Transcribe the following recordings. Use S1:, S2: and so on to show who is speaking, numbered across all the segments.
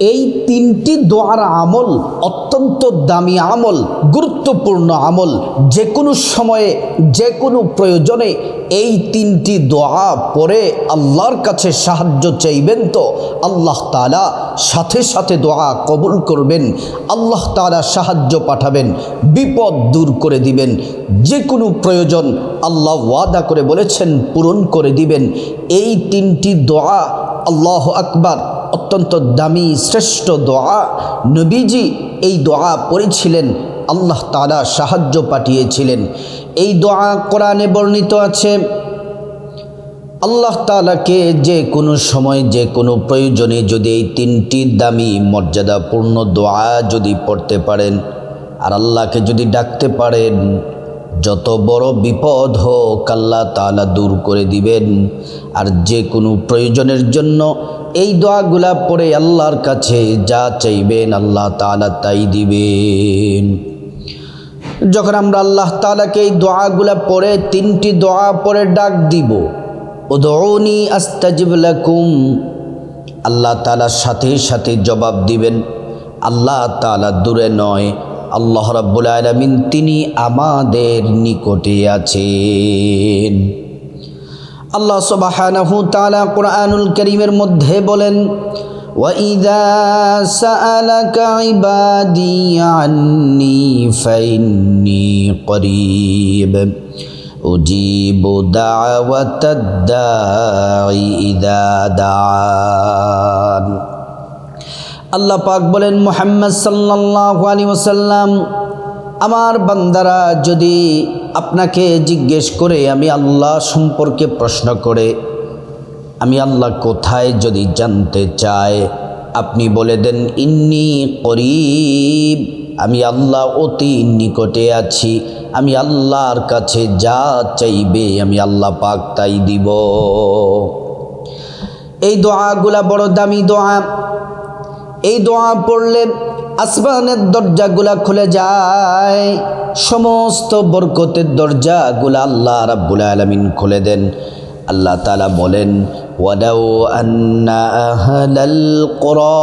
S1: এই তিনটি দোয়ার আমল অত্যন্ত দামি আমল, গুরুত্বপূর্ণ আমল। যে কোনো সময়ে যে কোনো প্রয়োজনে এই তিনটি দোয়া পরে আল্লাহর কাছে সাহায্য চাইবেন তো? আল্লাহ তালা সাথে সাথে দোয়া কবুল করবেন, আল্লাহ তালা সাহায্য পাঠাবেন, বিপদ দূর করে দিবেন। যে কোনো প্রয়োজন আল্লাহ ওয়াদা করে বলেছেন, পূরণ করে দিবেন। এই তিনটি দোয়া আল্লাহ আকবার অত্যন্ত দামি, শ্রেষ্ঠ দোয়া। নবীজি এই দোয়া পড়েছিলেন, আল্লাহ তালা সাহায্য পাঠিয়েছিলেন। এই দোয়া কোরআনে বর্ণিত আছে, আল্লাহ তালাকে যে কোনো সময় যে কোনো প্রয়োজনে যদি এই তিনটি দামি, মর্যাদাপূর্ণ দোয়া যদি পড়তে পারেন, আর আল্লাহকে যদি ডাকতে পারেন যত বড় বিপদ হোক আল্লাহ তালা দূর করে দিবেন। আর যে কোনো প্রয়োজনের জন্য এই দোয়াগুলা পড়ে আল্লাহর কাছে যা চাইবেন আল্লাহ তালা তাই দিবেন। যখন আমরা আল্লাহ তালাকে এই দোয়াগুলা পড়ে তিনটি দোয়া পরে ডাক দিব উদৌনি আস্তাজিব লাকুম। আল্লাহ তালার সাথে সাথে জবাব দিবেন, আল্লাহ তালা দূরে নয় আল্লাহ রাব্বুল আলমিন তিনি আমাদের নিকটে আছেন আল্লাহ সুবহানাহু তাআলা কোরআনুল করিমের মধ্যে বলেন وَإِذَا سَأَلَكَ عِبَادِي عَنِّي فَإِنِّي قَرِيبٌ أُجِيبُ دَعْوَةَ الدَّاعِ إِذَا دَعَانِ আল্লাহ পাক বলেন, মুহাম্মদ সাল্লাল্লাহু আলাইহি ওয়াসাল্লাম, আমার বান্দারা যদি আপনাকে জিজ্ঞেস করে, আমি আল্লাহ সম্পর্কে প্রশ্ন করে, আমি আল্লাহ কোথায় যদি জানতে চায় আপনি বলে দেন, ইন্নি করিব, আমি আল্লাহ অতি নিকটে আছি, আমি আল্লাহর কাছে যা চাইবে, আমি আল্লাহ পাক তাই দিব। এই দোয়াগুলা বড় দামি দোয়া। এই দোয়া পড়লে আসমানের দরজাগুলা খুলে যায় সমস্ত বরকতের দরজাগুলা আল্লাহ রাব্বুল আলামিন খুলে দেন আল্লাহ তাআলা বলেন ওয়াদাউ আন্না আহলাল কুরা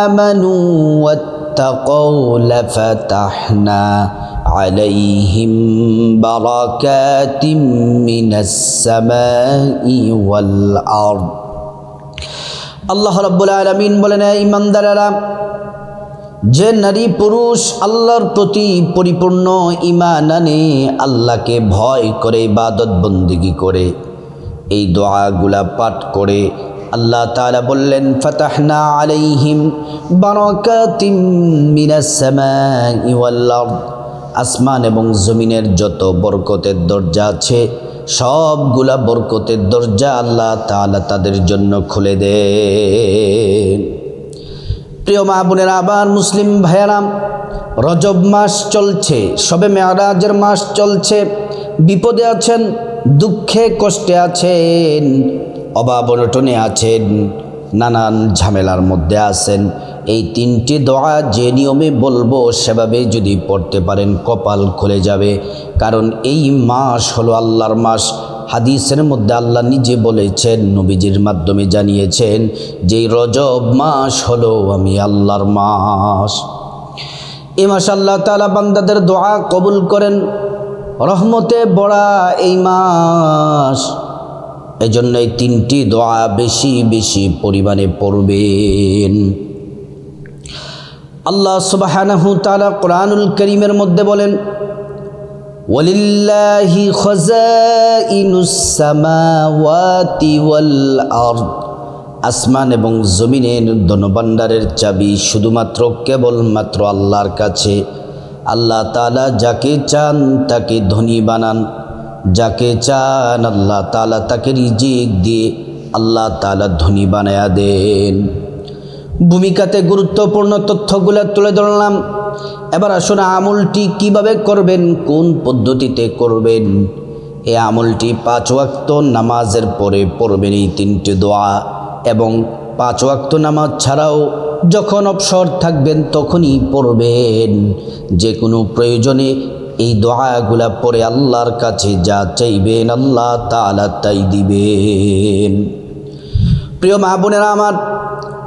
S1: আমানু ওয়াত্তাকাউ লাফাতাহনা عليهم بركات من السماء والأرض আল্লাহ রব্বুল আলমিন বলেন ইমানদারেরা যে নারী পুরুষ আল্লাহর প্রতি পরিপূর্ণ ইমান আনে, আল্লাহকে ভয় করে, ইবাদত বন্দিগি করে, এই দোয়াগুলা পাঠ করে, আল্লাহ তাআলা বললেন, ফাতাহনা আলাইহিম আসমান এবং জমিনের যত বরকতের দরজা আছে সবগুলা বরকতের দরজা আল্লাহ তালা তাদের জন্য খুলে দে। প্রিয় মা বোনেরা, আবার মুসলিম ভাইয়ারাম, রজব মাস চলছে সবে মেয়ারাজের মাস চলছে, বিপদে আছেন, দুঃখে কষ্টে আছেন, অভাব অনটনে আছেন নানান ঝামেলার মধ্যে আছেন। এই তিনটি দোয়া যে নিয়মে বলব, সেভাবে যদি পড়তে পারেন কপাল খুলে যাবে। কারণ এই মাস হলো আল্লাহর মাস। হাদিসের মধ্যে আল্লাহ নিজে বলেছেন, নবীজির মাধ্যমে জানিয়েছেন যে, রজব মাস হলো আমি আল্লাহর মাস। এ মাস আল্লাহ তালা বান্দাদের দোয়া কবুল করেন। রহমতে বড়া এই মাস। এই জন্য এই তিনটি দোয়া বেশি বেশি পরিমাণে পড়বেন। আল্লাহ তাআলা কোরআনুল করিমের মধ্যে বলেন, ওয়ালিল্লাহি খাযাইনুস সামাওয়াতি ওয়াল আরদ। আসমান এবং জমিনের ধনভাণ্ডারের চাবি শুধুমাত্র কেবলমাত্র আল্লাহর কাছে। আল্লাহ তাআলা যাকে চান তাকে ধনী বানান। যাকে চান আল্লাহ তাআলা তাকে রিজিক দিয়ে আল্লাহ তাআলা ধনী বানায়া দেন। ভূমিকাতে গুরুত্বপূর্ণ তথ্যগুলো তুলে ধরলাম। এবার আসুন আমলটি কীভাবে করবেন, কোন পদ্ধতিতে করবেন? এ আমলটি পাঁচ ওয়াক্ত নামাজের পরে পড়বেন এই তিনটি দোয়া এবং পাঁচ ওয়াক্ত নামাজ ছাড়াও যখন অবসর থাকবেন তখনই পড়বেন। যে কোনো প্রয়োজনে এই দোয়াগুলা পরে আল্লাহর কাছে যা চাইবেন আল্লাহ তালা তাই দিবেন। প্রিয় মা বোনেরা আমার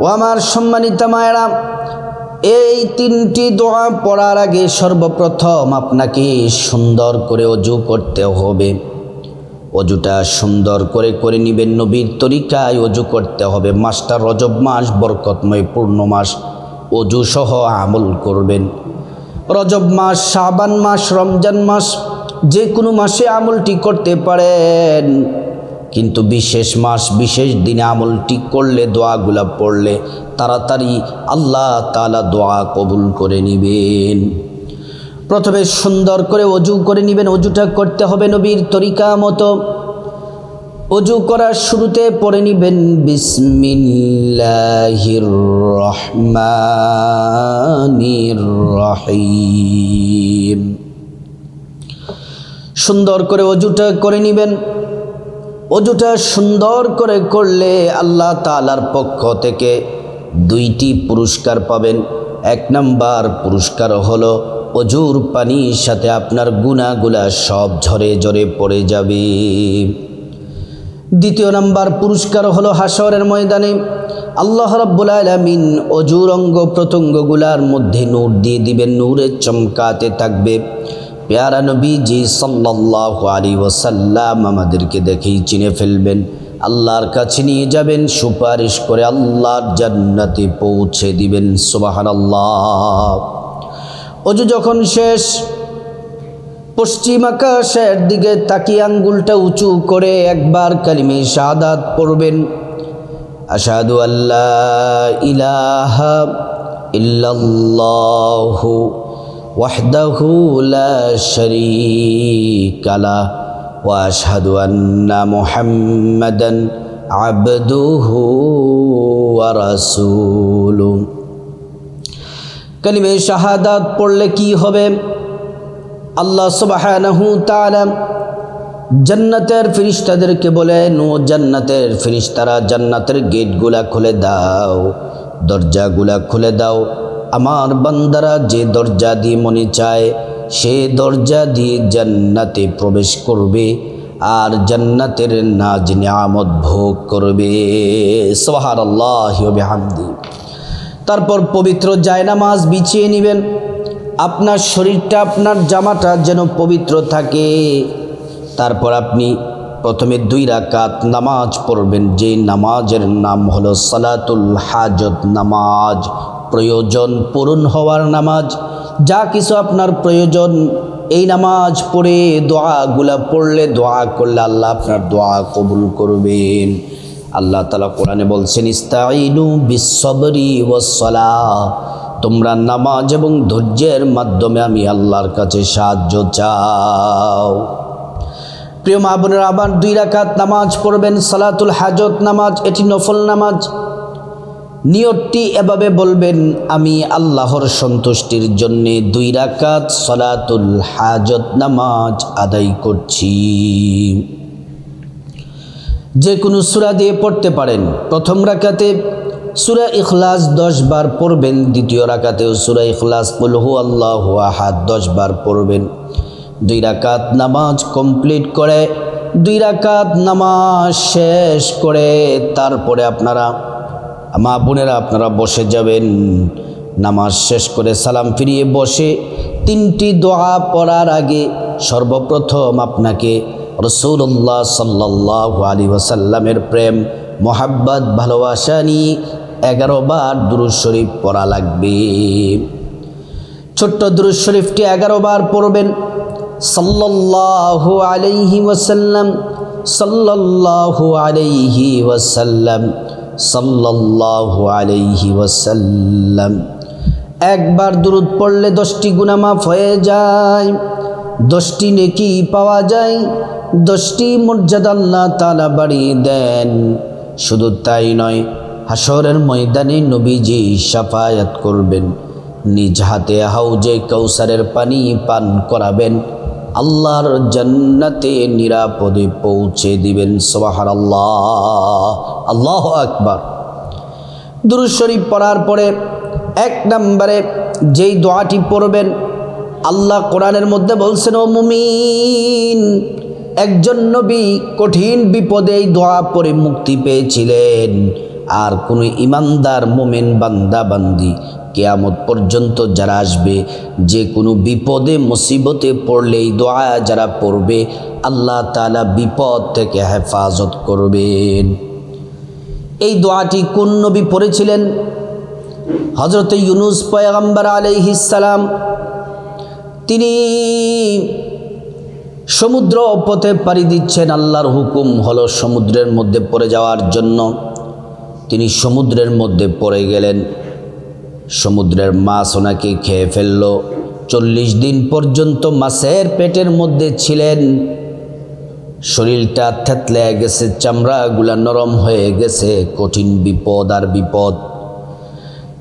S1: ও আমার সম্মানিত মায়েরা, এই তিনটি দোয়া পড়ার আগে সর্বপ্রথম আপনাকে সুন্দর করে অজু করতে হবে। অজুটা সুন্দর করে করে নিবেন নবীর তরিকায় অজু করতে হবে। মাসটা রজব মাস, বরকতময় পূর্ণ মাস। অজু সহ আমল করবেন। রজব মাস, শাবান মাস, রমজান মাস, যে কোনো মাসে আমলটি করতে পারেন। কিন্তু বিশেষ মাস, বিশেষ দিনে আমলটি করলে, দোয়াগুলা পড়লে তাড়াতাড়ি আল্লাহ তালা দোয়া কবুল করে নিবেন। প্রথমে সুন্দর করে অজু করে নেবেন, অজুটা করতে হবে নবীর তরিকা মতো। অজু করার শুরুতে পড়ে নিবেন বিসমিল্লাহির রহমানির রহিম। সুন্দর করে অজুটা করে নেবেন। অজুটা সুন্দর করে করলে আল্লাহ তালার পক্ষ থেকে দুইটি পুরস্কার পাবেন। এক নাম্বার পুরস্কার হলো অজুর পানির সাথে আপনার গুণাগুলা সব ঝরে ঝরে পড়ে যাবে। দ্বিতীয় নাম্বার পুরস্কার হলো হাসরের ময়দানে। আল্লাহ রব্বুল আলমিন অজুর প্রত্যঙ্গগুলার মধ্যে নূর দিয়ে দিবেন, নূরের চমকাতে থাকবে। পেয়ারা নবীজি সাল্লাহ আলী ওসাল্লাম আমাদেরকে দেখেই চিনে ফেলবেন, আল্লাহর কাছে নিয়ে যাবেন, সুপারিশ করে আল্লাহর জান্নাতে পৌঁছে দিবেন সুবাহান আল্লাহ অজু যখন শেষ পশ্চিম আকাশের দিকে তাকিয়ে আঙ্গুলটা উঁচু করে একবার কালিমে শাহাদাত পড়বেন। আসাদু আল্লাহ ওয়াহদাহু লা কালিমে শাহাদাত পড়লে কি হবে? আল্লাহ সুবহানাহু জান্নাতের ফিরিস্তাদেরকে বলেন ও জান্নাতের ফিরিস্তারা জান্নাতের গেটগুলা খুলে দাও, দরজাগুলা খুলে দাও। আমার বান্দারা যে দরজা দিয়ে মনে চায়, সে দরজা দিয়ে জান্নাতে প্রবেশ করবে আর জান্নাতের নাজ নিয়ামত ভোগ করবে। সোহার আল্লাহ তারপর পবিত্র জায়নামাজ বিছিয়ে নেবেন। আপনার শরীরটা, আপনার জামাটা যেন পবিত্র থাকে। তারপর আপনি প্রথমে দুই রাকাত নামাজ পড়বেন। যে নামাজের নাম হলো সালাতুল হাজত নামাজ। প্রয়োজন পূরণ হওয়ার নামাজ। যা কিছু আপনার প্রয়োজন, এই নামাজ পড়ে দোয়াগুলা পড়লে দোয়া করলে আল্লাহ আপনার দোয়া কবুল করবেন। আল্লাহ তালা কোরআনে বলছেন ইস্তাইনু বিশ্বরি ওসলা তোমরা নামাজ এবং ধৈর্যের মাধ্যমে আমি আল্লাহর কাছে সাহায্য চাও। প্রিয় মা বোনেরা, আবার দুই রাকাত নামাজ পড়বেন, সালাতুল হাজত নামাজ, এটি নফল নামাজ। নিয়তটি এভাবে বলবেন, আমি আল্লাহর সন্তুষ্টির জন্য দুই রাকাত সলাতুল হাজত নামাজ আদায় করছি। যে কোনো সুরা দিয়ে পড়তে পারেন। প্রথম রাকাতে সুরা ইখলাস দশ বার পড়বেন, দ্বিতীয় রাকাতেও সুরা ইখলাস বলহু আল্লাহ আহাদ দশ বার পড়বেন। দুই রাকাত নামাজ কমপ্লিট করে, দুই রাকাত নামাজ শেষ করে তারপরে আপনারা, মা বোনেরা আপনারা বসে যাবেন। নামাজ শেষ করে সালাম ফিরিয়ে বসে তিনটি দোয়া পড়ার আগে সর্বপ্রথম আপনাকে রসুল্লাহ সাল্লাহ আলী ওসাল্লামের প্রেম, মোহাব্বত, ভালোবাসা নিয়ে এগারো বার দুরুজ শরীফ পড়া লাগবে। ছোট্ট দুরুজ শরীফটি এগারো বার পড়বেন। সাল্লাল্লাহু আলাইহি ওয়াসাল্লাম, সাল্লাল্লাহু আলাইহি ওয়াসাল্লাম, সাল্লাল্লাহু আলাইহি ওয়াসাল্লাম। একবার দুরুদ পড়লে দশটি গুনামাফ হয়ে যায়, দশটি নেকি পাওয়া যায়, দশটি মর্যাদা আল্লাহ তালা বাড়িয়ে দেন। শুধু তাই নয় হাসরের ময়দানে নবীজি সাফায়াত করবেন। নিজ হাতে হাউজে কৌসারের পানি পান করাবেন। আল্লাহর জান্নাতে নিরাপদে পৌঁছে দিবেন সোহার আল্লাহ আল্লাহ আকবার। দুরুদ শরীফ পড়ার পরে এক নম্বরে যেই দোয়াটি পড়বেন, আল্লাহ কোরআনের মধ্যে বলছেন, ও মুমিন, একজন নবী কঠিন বিপদে এই দোয়া পরে মুক্তি পেয়েছিলেন। আর কোনো ইমানদার মোমেন বান্দা বান্দি কেয়ামত পর্যন্ত যারা আসবে, যে কোনো বিপদে, মুসিবতে পড়লে এই দোয়া যারা পড়বে, আল্লাহ তালা বিপদ থেকে হেফাজত করবেন। এই দোয়াটি কোন নবী পড়েছিলেন? হজরত ইউনুস পয়গম্বর আলাইহিসালাম তিনি সমুদ্র পথে পাড়ি দিচ্ছেন, আল্লাহর হুকুম হলো সমুদ্রের মধ্যে পড়ে যাওয়ার জন্য। তিনি সমুদ্রের মধ্যে পড়ে গেলেন। সমুদ্রের মাছ ওনাকে খেয়ে ফেলল। চল্লিশ দিন পর্যন্ত মাছের পেটের মধ্যে ছিলেন। শরীরটা থেতলে গেছে, চামড়াগুলা নরম হয়ে গেছে, কঠিন বিপদ আর বিপদ।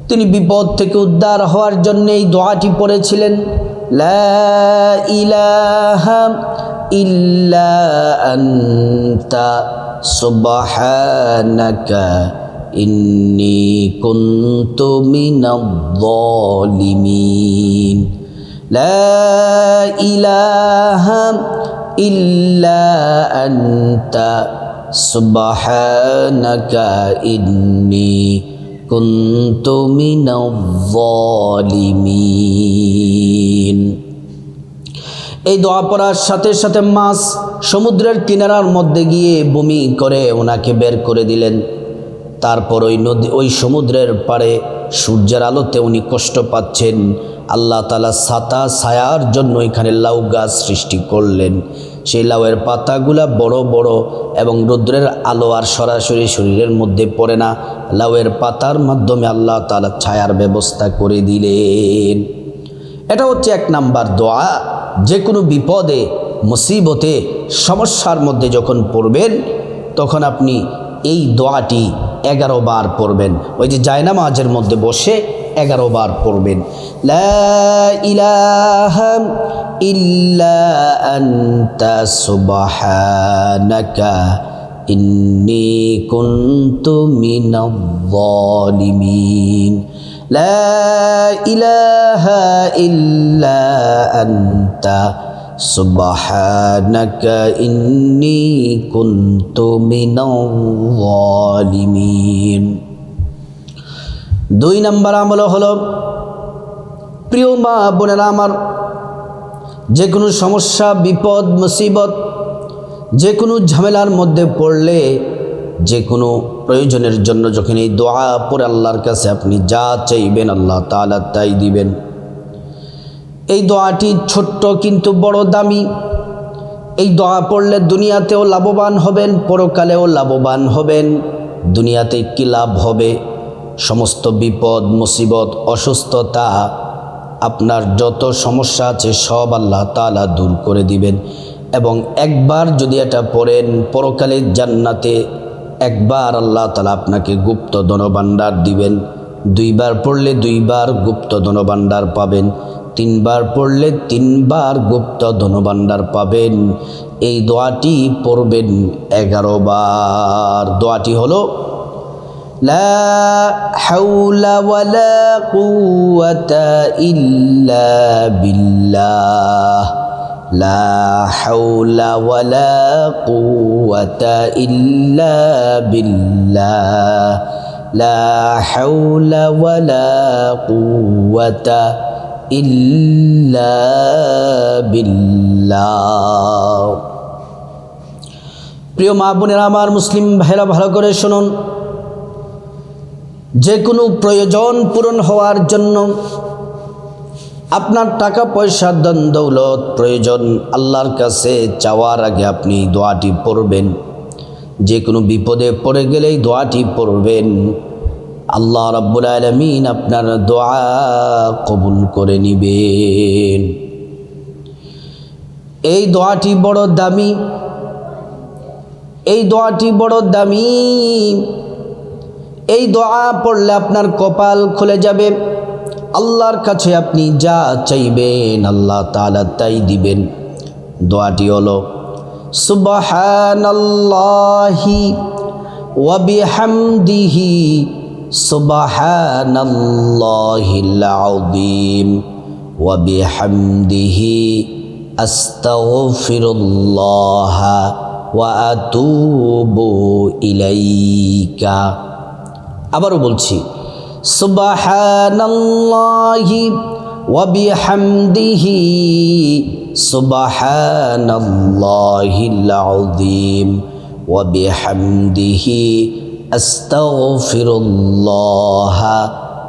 S1: তিনি বিপদ থেকে উদ্ধার হওয়ার জন্য এই দোয়াটি পড়েছিলেন। ইল্লা আনতা ইন্নি কুনতু মিনাজ-জালিমিন লা ইলাহা ইল্লা আনতা সুবহানাকা ইন্নি কুনতু মিনাজ-জালিমিন এই দোয়া পড়ার সাথে সাথে মাছ সমুদ্রের কিনারার মধ্যে গিয়ে বমি করে ওনাকে বের করে দিলেন। তারপর ওই নদী, ওই সমুদ্রের পাড়ে সূর্যের আলোতে উনি কষ্ট পাচ্ছেন। আল্লাহ তালা ছাতা ছায়ার জন্য এখানে লাউ গাছ সৃষ্টি করলেন। সেই লাউয়ের পাতাগুলা বড় বড় এবং রৌদ্রের আলো আর সরাসরি শরীরের মধ্যে পড়ে না। লাউয়ের পাতার মাধ্যমে আল্লাহ তালা ছায়ার ব্যবস্থা করে দিলেন। এটা হচ্ছে এক নাম্বার দোয়া। যে কোনো বিপদে, মুসিবতে, সমস্যার মধ্যে যখন পড়বেন, তখন আপনি এই দোয়াটি এগারো বার পড়বেন। ওই যে জায়নামাজের মধ্যে বসে এগারো বার পড়বেন। ইন্নি কুন্তু মিনবলিমিন লা ইলাহা ইল্লা আন্তা سبحانك إني كنت من الظالمين দুই নম্বর আমল হলো প্রিয় মা বোনেরা আমার যে কোনো সমস্যা বিপদ মুসিবত যে কোনো ঝামেলার মধ্যে পড়লে যে কোনো প্রয়োজনের জন্য যখন এই দোয়া পরে আল্লাহর কাছে আপনি যা চাইবেন আল্লাহ তালা তাই দিবেন এই দোয়াটি ছোট্ট কিন্তু বড় দামি। এই দোয়া পড়লে দুনিয়াতেও লাভবান হবেন, পরকালেও লাভবান হবেন। দুনিয়াতে কি লাভ হবে? সমস্ত বিপদ, মুসিবত, অসুস্থতা আপনার যত সমস্যা আছে সব আল্লাহ তালা দূর করে দিবেন। এবং একবার যদি এটা পড়েন, পরকালে জান্নাতে একবার আল্লাহ তালা আপনাকে গুপ্ত ধনভাণ্ডার দিবেন। দুইবার পড়লে দুইবার গুপ্ত ধনভাণ্ডার পাবেন। তিনবার পড়লে তিনবার গুপ্ত ধনভাণ্ডার পাবেন এই দোয়াটি পড়বেন এগারো বার দোয়াটি হলো লা হাউলা ওয়ালা কুওয়াতা ইল্লা বিল্লাহ لا حول ولا قوة إلا بالله لا حول ولا قوة إلا بالله প্রিয় মা বোনেরা, আমার মুসলিম ভাইরা ভালো করে শুনুন। যে কোনো প্রয়োজন পূরণ হওয়ার জন্য আপনার টাকা, পয়সা দন দৌলত প্রয়োজন, আল্লাহর কাছে চাওয়ার আগে আপনি দোয়াটি পড়বেন। যে কোনো বিপদে পড়ে গেলেই দোয়াটি পড়বেন। আল্লাহ রাব্বুল আলমিন আপনার দোয়া কবুল করে নিবেন। এই দোয়াটি বড় দামি। এই দোয়াটি বড় দামি। এই দোয়া পড়লে আপনার কপাল খুলে যাবে। আল্লাহর কাছে আপনি যা চাইবেন আল্লাহ তালা তাই দিবেন। দোয়াটি হলো, সুবহানাল্লাহি ওয়াবিহামদিহি সুবহানাল্লাহিল আযীম ওয়াবিহামদিহি আস্তাগফিরুল্লাহ ওয়া আতুবু ইলাইকা। আবারও বলছি, সুবহানাল্লাহি ওয়া বিহামদিহি সুবহানাল্লাহিল আযীম ওয়া বিহামদিহি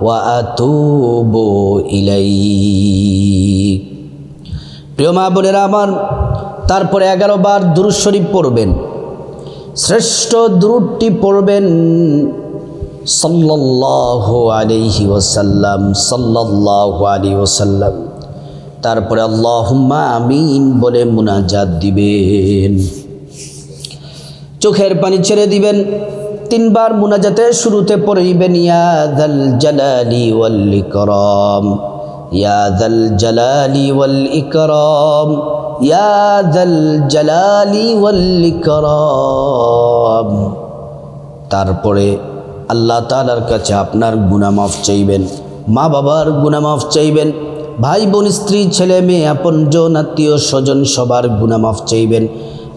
S1: ওয়া প্রিয় মা বোনেরা আমার, তারপরে এগারো বার দুরুদ শরীফ পড়বেন, শ্রেষ্ঠ দুরুদটি পড়বেন সাল্লাল্লাহু আলাইহি ওয়াসাল্লাম। তারপরে আল্লাহুম্মা আমিন বলে মুনাজাত দিবেন। চোখের পানি ছেড়ে দিবেন তিনবার মুনাজাতে শুরুতে পড়িবেন ইয়াদাল জালালি ওয়াল ইকরাম ইয়াদাল জালালি ওয়াল ইকরাম ইয়াদাল জালালি ওয়াল ইকরাম। তারপরে আল্লাহ তাআলার কাছে আপনার গুনামাফ চাইবেন, মা বাবার গুনামাফ চাইবেন, ভাই বোন, স্ত্রী, ছেলে, মেয়ে আপন জন আত্মীয়, স্বজন সবার গুনামাফ চাইবেন।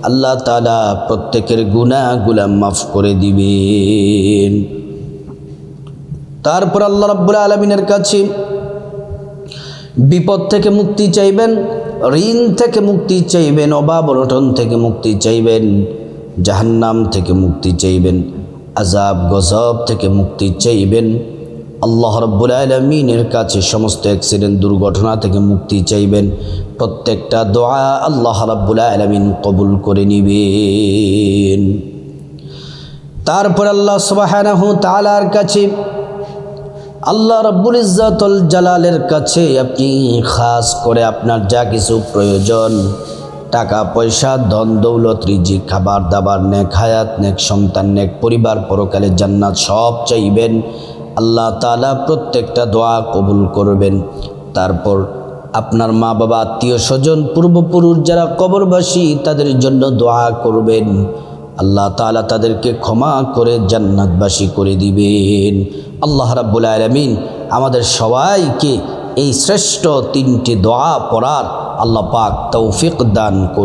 S1: আল্লাহ তালা প্রত্যেকের গুনাহগুলা মাফ করে দিবেন। তারপর আল্লাহ রাব্বুল আলমিনের কাছে বিপদ থেকে মুক্তি চাইবেন, ঋণ থেকে মুক্তি চাইবেন, অভাব অনটন থেকে মুক্তি চাইবেন, জাহান্নাম থেকে মুক্তি চাইবেন আজাব গজব থেকে মুক্তি চাইবেন আল্লাহ রব্বুল আলমিনের কাছে সমস্ত অ্যাক্সিডেন্ট দুর্ঘটনা থেকে মুক্তি চাইবেন। প্রত্যেকটা দোয়া আল্লাহ রব্বুল আলমিন কবুল করে নিবেন। তারপর আল্লাহ সুবাহানাহু তালার কাছে, আল্লাহ রব্বুল ইজ্জাতুল জালালের কাছে আপনি খাস করে আপনার যা কিছু প্রয়োজন, টাকা, পয়সা, ধন, দৌলত রিজি খাবার দাবার নেক হায়াত, নেক সন্তান, নেক পরিবার, পরকালে জান্নাত সব চাইবেন। আল্লাহ তালা প্রত্যেকটা দোয়া কবুল করবেন। তারপর আপনার মা বাবা আত্মীয় স্বজন, পূর্বপুরুষ যারা কবরবাসী, তাদের জন্য দোয়া করবেন। আল্লাহ তালা তাদেরকে ক্ষমা করে জান্নাতবাসী করে দিবেন। আল্লাহ রাব্বুল আলমিন আমাদের সবাইকে এই শ্রেষ্ঠ তিনটি দোয়া পড়ার আল্লাহ পাক তৌফিক দান করুন।